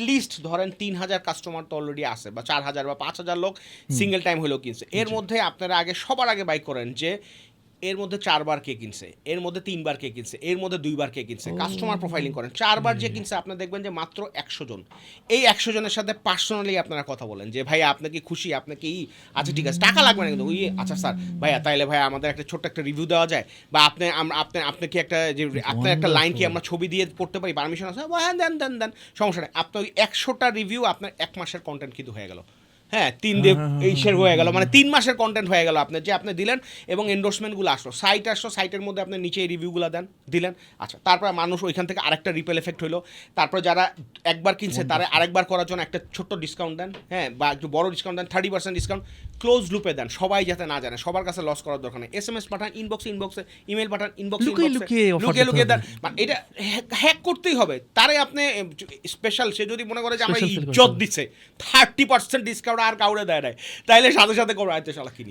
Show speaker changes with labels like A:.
A: At least ধরেন তিন হাজার কাস্টমার তো অলরেডি আসে বা চার হাজার বা পাঁচ হাজার লোক সিঙ্গেল টাইম হলেও কিনছে। এর মধ্যে আপনারা আগে সবার আগে বাই করেন যে এর মধ্যে চারবার কে কিনছে এর মধ্যে তিনবার কে কিনছে এর মধ্যে দুইবার কে কিনছে। কাস্টমার প্রোফাইলিং করেন। চারবার যে কিনছে আপনারা দেখবেন যে মাত্র একশো জন। এই একশো জনের সাথে পার্সোনালি আপনারা কথা বলেন যে ভাইয়া আপনি কি খুশি? আপনি কি আচ্ছা ঠিক আছে। টাকা লাগবে না কিন্তু। ওই আচ্ছা স্যার ভাইয়া তাইলে ভাইয়া আমাদের একটা ছোট্ট একটা রিভিউ দেওয়া যায় বা আপনি আপনি আপনি কি একটা যে আপনার একটা লাইন কি আমরা ছবি দিয়ে করতে পারি? পারমিশন আছে? হ্যাঁ দেন দেন দেন। সমস্যা নেই। আপনার ওই একশোটা রিভিউ আপনার এক মাসের কন্টেন্ট কিন্তু হয়ে গেল। হ্যাঁ তিন দিন এই শের হয়ে গেল। মানে তিন মাসের কন্টেন্ট হয়ে গেল আপনার যে আপনি দিলেন এবং এন্ডোর্সমেন্টগুলো আসলো। সাইট আসলো সাইটের মধ্যে আপনি নিচে রিভিউগুলো দেন দিলেন। আচ্ছা তারপরে মানুষ ওইখান থেকে আরেকটা রিপেল এফেক্ট হলো। তারপর যারা একবার কিনছে তারা আরেকবার করার জন্য একটা ছোট্ট ডিসকাউন্ট দেন হ্যাঁ বা একটু বড় ডিসকাউন্ট দেন থার্টি পার্সেন্ট ডিসকাউন্ট ক্লোজ লুপে দেন সবাই যাতে না জানে সবার কাছে লস করার দরকার নেই। এস এম এস পাঠান ইনবক্সে ইনবক্সে ইমেল পাঠান ইনবক্সে
B: লুকিয়ে লুকিয়ে।
A: দেন। মানে এটা হ্যাক করতেই হবে। তারে আপনি স্পেশাল সে যদি মনে করে যে আমরা ইজ্জত দিচ্ছে থার্টি পার্সেন্ট ডিসকাউন্ট আর কাউরে দেয় নাই। তাইলে সাথে সাথে কোনো আয়তে শালা কিনি।